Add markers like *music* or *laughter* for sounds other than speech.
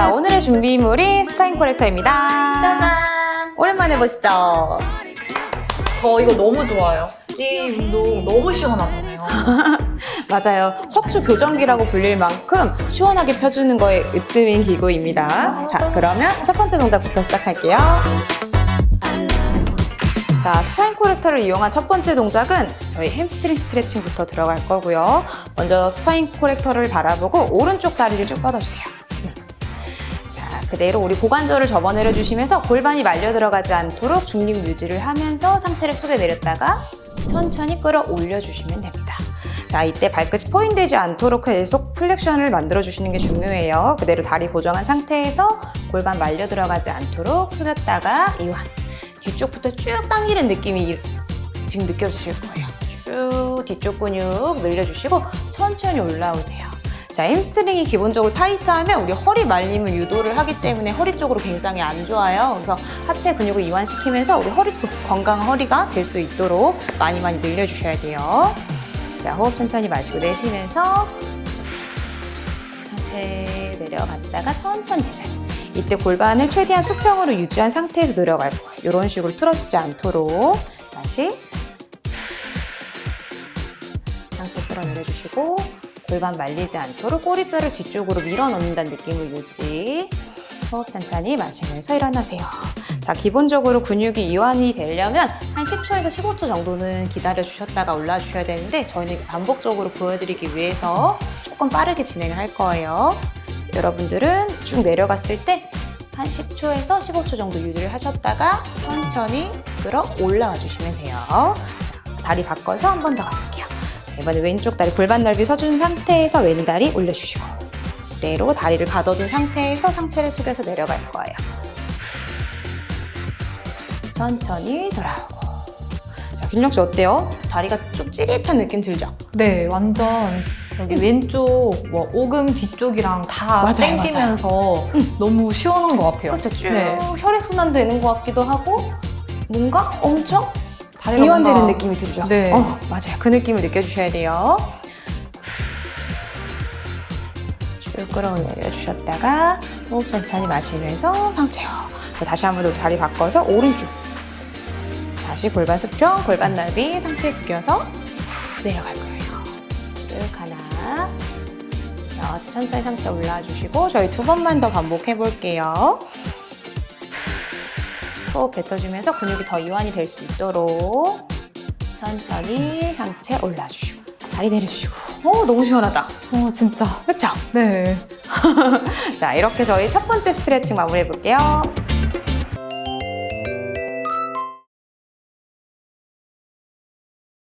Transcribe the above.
자, 오늘의 준비물이 스파인 코렉터입니다. 짜잔! 오랜만에 보시죠. 저 이거 너무 좋아요. 이 운동 너무 시원하잖아요. *laughs* 맞아요. 척추 교정기라고 불릴 만큼 시원하게 펴주는 거에 으뜸인 기구입니다. 자, 그러면 첫 번째 동작부터 시작할게요. 자, 스파인 코렉터를 이용한 첫 번째 동작은 저희 햄스트링 스트레칭부터 들어갈 거고요. 먼저 스파인 코렉터를 바라보고 오른쪽 다리를 쭉 뻗어주세요. 자, 그대로 우리 고관절을 접어내려 주시면서 골반이 말려 들어가지 않도록 중립 유지를 하면서 상체를 숙여 내렸다가 천천히 끌어올려 주시면 됩니다. 자, 이때 발끝이 포인되지 않도록 계속 플렉션을 만들어 주시는 게 중요해요. 그대로 다리 고정한 상태에서 골반 말려 들어가지 않도록 숙였다가 이완. 뒤쪽부터 쭉 당기는 느낌이 이- 지금 느껴지실 거예요. 쭉 뒤쪽 근육 늘려주시고 천천히 올라오세요. 자, 햄스트링이 기본적으로 타이트하면 우리 허리 말림을 유도를 하기 때문에 허리 쪽으로 굉장히 안 좋아요. 그래서 하체 근육을 이완시키면서 우리 허리도 건강한 허리가 될 수 있도록 많이 많이 늘려주셔야 돼요. 자, 호흡 천천히 마시고 내쉬면서 상체 내려갔다가 천천히 되세요. 이때 골반을 최대한 수평으로 유지한 상태에서 내려갈 거예요. 이런 식으로 틀어지지 않도록 다시 상체 끌어 내려주시고 골반 말리지 않도록 꼬리뼈를 뒤쪽으로 밀어 넣는다는 느낌을 유지. 호흡 천천히 마시면서 일어나세요. 자, 기본적으로 근육이 이완이 되려면 한 10초에서 15초 정도는 기다려 주셨다가 올라 주셔야 되는데 저희는 반복적으로 보여드리기 위해서 조금 빠르게 진행을 할 거예요. 여러분들은 쭉 내려갔을 때 한 10초에서 15초 정도 유지를 하셨다가 천천히 끌어 올라와 주시면 돼요. 자, 다리 바꿔서 한 번 더 가볼게요. 자, 이번에 왼쪽 다리 골반 넓이 서준 상태에서 왼다리 올려주시고 그대로 다리를 가둬둔 상태에서 상체를 숙여서 내려갈 거예요. 천천히 돌아오고. 자, 길령 씨 어때요? 다리가 좀 찌릿한 느낌 들죠? 네, 완전 여기 왼쪽 뭐 오금 뒤쪽이랑 다 맞아요, 땡기면서 너무 시원한 것 같아요. 그렇죠. 쭉 네. 혈액순환 되는 것 같기도 하고 뭔가 엄청 이완되는 느낌이 들죠? 네. 어, 맞아요. 그 느낌을 느껴주셔야 돼요. 쭉 끌어내려 주셨다가 호흡 천천히 마시면서 상체요. 자, 다시 한 번 더 다리 바꿔서 오른쪽. 다시 골반 수평, 골반 넓이, 상체 숙여서 후, 내려갈 거예요. 쭉 하나. 자, 천천히 상체 올라와 주시고 저희 두 번만 더 반복해 볼게요. 호흡 뱉어주면서 근육이 더 이완이 될 수 있도록 천천히 상체 올라주시고 다리 내려주시고 오 너무 시원하다 어, 진짜. 그쵸? 네. *laughs* 자 이렇게 저희 첫 번째 스트레칭 마무리해 볼게요